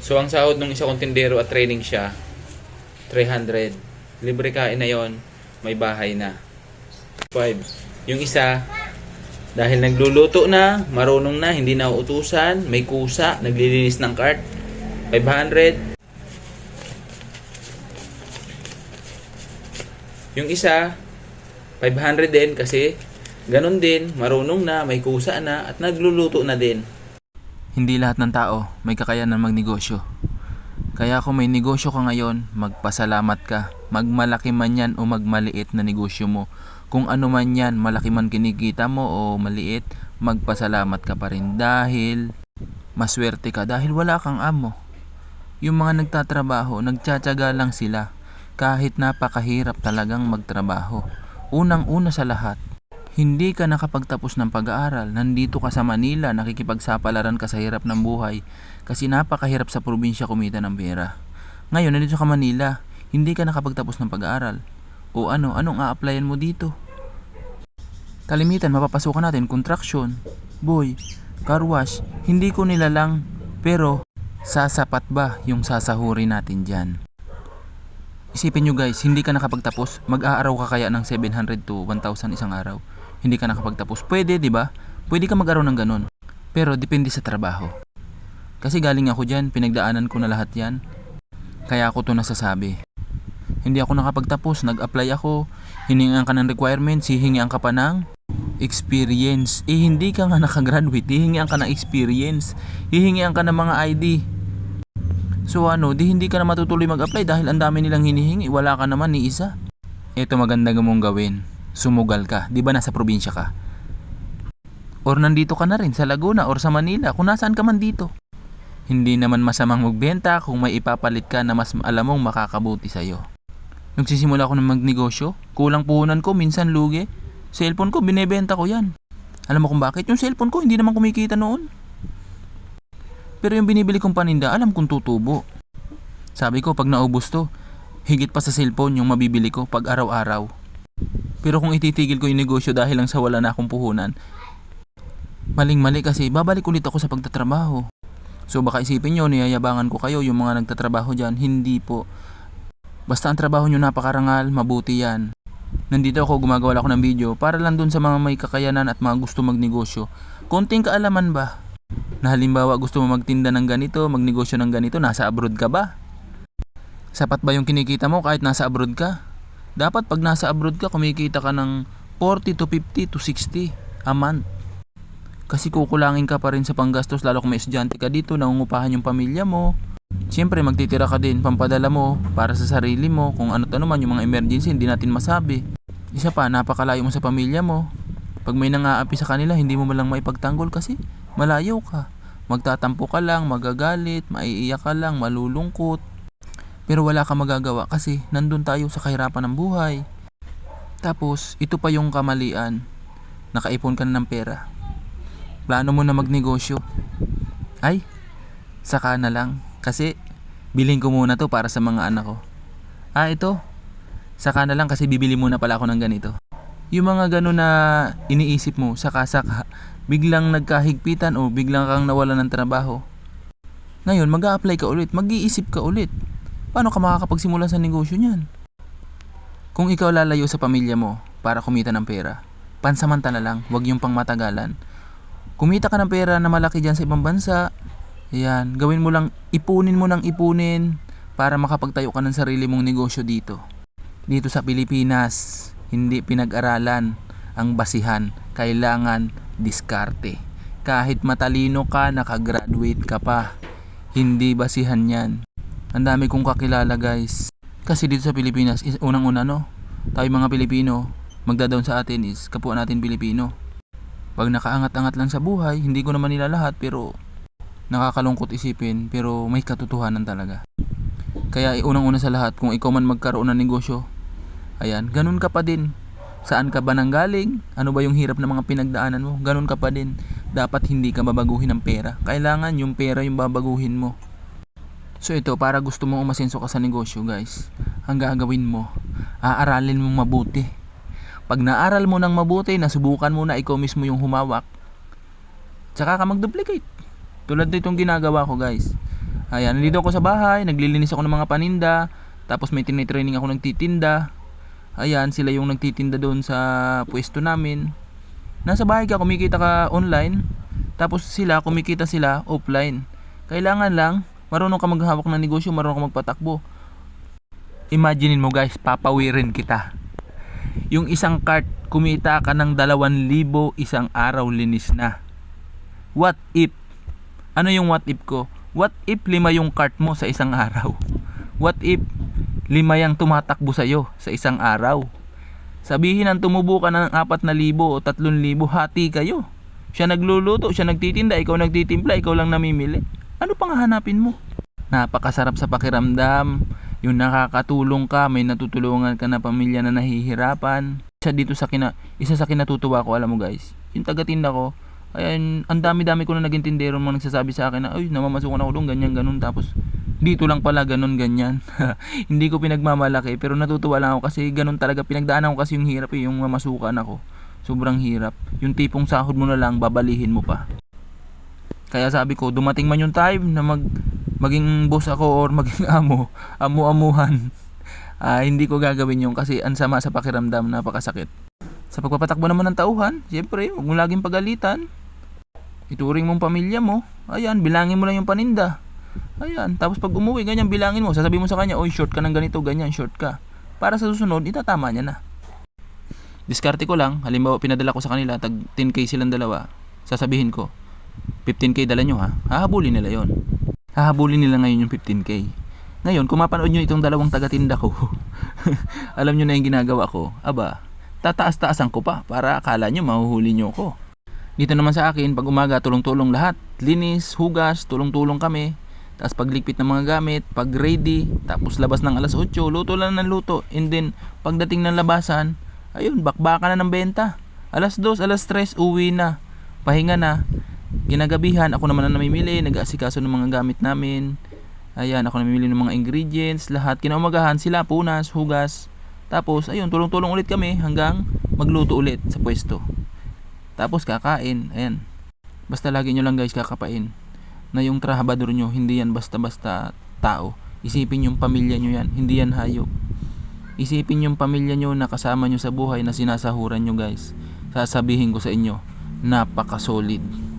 So ang sahod ng isa kong tindero at training siya, 300. Libre kain na yon, may bahay na. 5. Yung isa, dahil nagluluto na, marunong na, hindi na uutusan, may kusa, naglilinis ng cart, 500. Yung isa, 500 din kasi ganun din, marunong na, may kusa na, at nagluluto na din. Hindi lahat ng tao may kakayanan magnegosyo. Kaya kung may negosyo ka ngayon, magpasalamat ka. Magmalaki man yan o magmaliit na negosyo mo. Kung ano man yan, malaki man kinikita mo o maliit, magpasalamat ka pa rin dahil maswerte ka dahil wala kang amo. Yung mga nagtatrabaho, nagtsatsaga lang sila kahit napakahirap talagang magtrabaho. Unang-una sa lahat, hindi ka nakapagtapos ng pag-aaral, nandito ka sa Manila, nakikipagsapalaran ka sa hirap ng buhay kasi napakahirap sa probinsya kumita ng pera. Ngayon, nandito ka Manila, hindi ka nakapagtapos ng pag-aaral. O ano, anong a-applyan mo dito? Kalimitan, mapapasukan natin, contraction, boy, car wash, hindi ko nilalang, pero sasapat ba yung sasahuri natin dyan? Isipin nyo guys, hindi ka nakapagtapos, mag-aaraw ka kaya ng 700 to 1,000 isang araw. Hindi ka nakapagtapos. Pwede, di ba? Pwede ka mag-araw ng ganun. Pero depende sa trabaho. Kasi galing ako dyan, pinagdaanan ko na lahat yan. Kaya ako to nasasabi. Hindi ako nakapagtapos, nag-apply ako, hiningan ka ng requirements, hihingian ka pa ng experience. Eh hindi ka nga nakagraduate, hihingian ka ng experience, hihingian ka ng mga ID. So ano, di hindi ka na matutuloy mag-apply dahil ang dami nilang hinihingi, wala ka naman ni isa. Ito maganda mong gawin. Sumugal ka, di ba nasa probinsya ka? Or nandito ka na rin sa Laguna or sa Manila, kung nasaan ka man dito. Hindi naman masamang magbenta kung may ipapalit ka na mas alam mong makakabuti sa'yo. Nung sisimula ako ng magnegosyo, kulang puhunan ko, minsan lugi. Cellphone ko, binebenta ko yan. Alam mo kung bakit? Yung cellphone ko, hindi naman kumikita noon. Pero yung binibili kong paninda, alam kong tutubo. Sabi ko, pag naubos to, higit pa sa cellphone yung mabibili ko pag araw-araw. Pero kung ititigil ko yung negosyo dahil lang sa wala na akong puhunan, maling-mali kasi babalik ulit ako sa pagtatrabaho. So baka isipin nyo, niyayabangan ko kayo yung mga nagtatrabaho dyan. Hindi po. Basta ang trabaho nyo napakarangal, mabuti yan. Nandito ako gumagawa ako ng video para lang dun sa mga may kakayanan at mga gusto magnegosyo. Konting kaalaman ba? Na halimbawa gusto mo magtinda ng ganito, magnegosyo ng ganito, nasa abroad ka ba? Sapat ba yung kinikita mo kahit nasa abroad ka? Dapat pag nasa abroad ka, kumikita ka ng 40 to 50 to 60 a month. Kasi kukulangin ka pa rin sa panggastos lalo kung may estudyante ka dito, nangungupahan yung pamilya mo. Siyempre magtitira ka din, pampadala mo para sa sarili mo, kung ano't ano man yung mga emergency, hindi natin masabi. Isa pa, napakalayo mo sa pamilya mo. Pag may nangaapi sa kanila, hindi mo malang maipagtanggol kasi malayo ka. Magtatampo ka lang, magagalit, maiiyak ka lang, malulungkot. Pero wala ka magagawa kasi nandun tayo sa kahirapan ng buhay. Tapos, ito pa yung kamalian. Nakaipon ka na ng pera. Plano mo na magnegosyo. Ay, saka na lang. Kasi, bilhin ko muna to para sa mga anak ko. Ah, ito. Saka na lang kasi bibili muna pala ako ng ganito. Yung mga gano'n na iniisip mo, saka-saka, biglang nagkahigpitan o biglang kang nawalan ng trabaho. Ngayon, mag apply ka ulit, mag-iisip ka ulit. Paano ka makakapagsimula sa negosyo niyan? Kung ikaw lalayo sa pamilya mo para kumita ng pera, pansamantala lang, wag yung pangmatagalan. Kumita ka ng pera na malaki dyan sa ibang bansa, yan, gawin mo lang, ipunin mo ng ipunin para makapagtayo ka ng sarili mong negosyo dito. Dito sa Pilipinas, hindi pinag-aralan ang basihan, kailangan diskarte. Kahit matalino ka, nakagraduate ka pa, hindi basihan yan. Ang dami kong kakilala guys. Kasi dito sa Pilipinas, unang-una no, tayo mga Pilipino, magdadown sa atin is kapwa natin Pilipino. Pag nakaangat-angat lang sa buhay, hindi ko naman nila lahat pero nakakalungkot isipin pero may katotohanan talaga. Kaya unang-una sa lahat, kung ikaw man magkaroon ng negosyo, ayan, ganun ka pa din. Saan ka ba nanggaling? Ano ba yung hirap ng mga pinagdaanan mo? Ganun ka pa din. Dapat hindi ka babaguhin ng pera. Kailangan yung pera yung babaguhin mo. So ito, para gusto mo umasenso ka sa negosyo guys, ang gagawin mo, aaralin mong mabuti. Pag naaral mo ng mabuti, nasubukan mo na ikaw mismo yung humawak, tsaka ka mag-duplicate. Tulad nitong ginagawa ko guys. Ayan, nandito ako sa bahay, naglilinis ako ng mga paninda, tapos may tinitraining ako nagtitinda. Ayan, sila yung nagtitinda doon sa pwesto namin. Nasa bahay ka, kumikita ka online, tapos sila, kumikita sila offline. Kailangan lang, marunong ka maghawak ng negosyo, marunong ka magpatakbo. Imaginin mo guys, papawirin kita. Yung isang cart, kumita ka ng 2,000 isang araw linis na. What if? Ano yung what if ko? What if lima yung cart mo sa isang araw? What if lima yung tumatakbo sa'yo sa isang araw? Sabihin ang tumubo ka na ng 4,000 o 3,000, hati kayo. Siya nagluluto, siya nagtitinda, ikaw nagtitimpla, ikaw lang namimili. Ano pang hahanapin mo? Napakasarap sa pakiramdam. Yung nakakatulong ka, may natutulungan ka na pamilya na nahihirapan. Isa dito sa kina, isa sa kinatutuwa ko, alam mo guys, yung tagatinda ko, ayan, ang dami-dami ko na naging tindero mga nagsasabi sa akin na, ay, namamasukan ako doon, ganyan, ganun, tapos, dito lang pala, ganun, ganyan. Hindi ko pinagmamalaki, pero natutuwa lang ako kasi ganun talaga, pinagdaanan ko kasi yung hirap eh, yung mamasukan ako. Sobrang hirap. Yung tipong sahod mo na lang, babalihin mo pa. Kaya sabi ko, dumating man yung time na mag maging boss ako or maging amo, amu-amuhan. Ah, hindi ko gagawin yun kasi ang sama sa pakiramdam, napakasakit. Sa pagpapatakbo naman ng tauhan, siyempre, huwag mo laging pagalitan. Ituring mong pamilya mo. Ayan, bilangin mo lang yung paninda. Ayan, tapos pag umuwi, ganyan bilangin mo. Sasabihin mo sa kanya, oy, short ka ng ganito, ganyan, short ka. Para sa susunod, itatama niya na. Diskarte ko lang, halimbawa pinadala ko sa kanila, tag 10k silang dalawa. Sasabihin ko, 15k dala nyo ha. Hahabulin nila yon. Hahabulin nila ngayon yung 15k. Ngayon, kung mapanood nyo itong dalawang tagatinda ko, alam nyo na yung ginagawa ko. Aba, tataas-taasan ko pa para akala nyo mahuhuli nyo ko. Dito naman sa akin, pag umaga, tulong-tulong lahat. Linis, hugas, tulong-tulong kami. Tapos pagligpit ng mga gamit, pag ready, tapos labas ng alas 8, luto lang ng luto. And then, pagdating ng labasan, ayun, bakbaka na ng benta. Alas 2, alas 3, uwi na. Pahinga na. Ginagabihan, ako naman ang namimili, nag-aasikaso ng mga gamit namin. Ayan, ako namimili ng mga ingredients, lahat. Kinaumagahan sila, punas, hugas. Tapos, ayun, tulong-tulong ulit kami hanggang magluto ulit sa pwesto. Tapos kakain, ayan. Basta lagi nyo lang guys kakapain na yung trabador nyo, hindi yan basta-basta tao. Isipin yung pamilya nyo yan, hindi yan hayop. Isipin yung pamilya nyo na kasama nyo sa buhay na sinasahuran nyo guys. Sasabihin ko sa inyo, napaka-solid.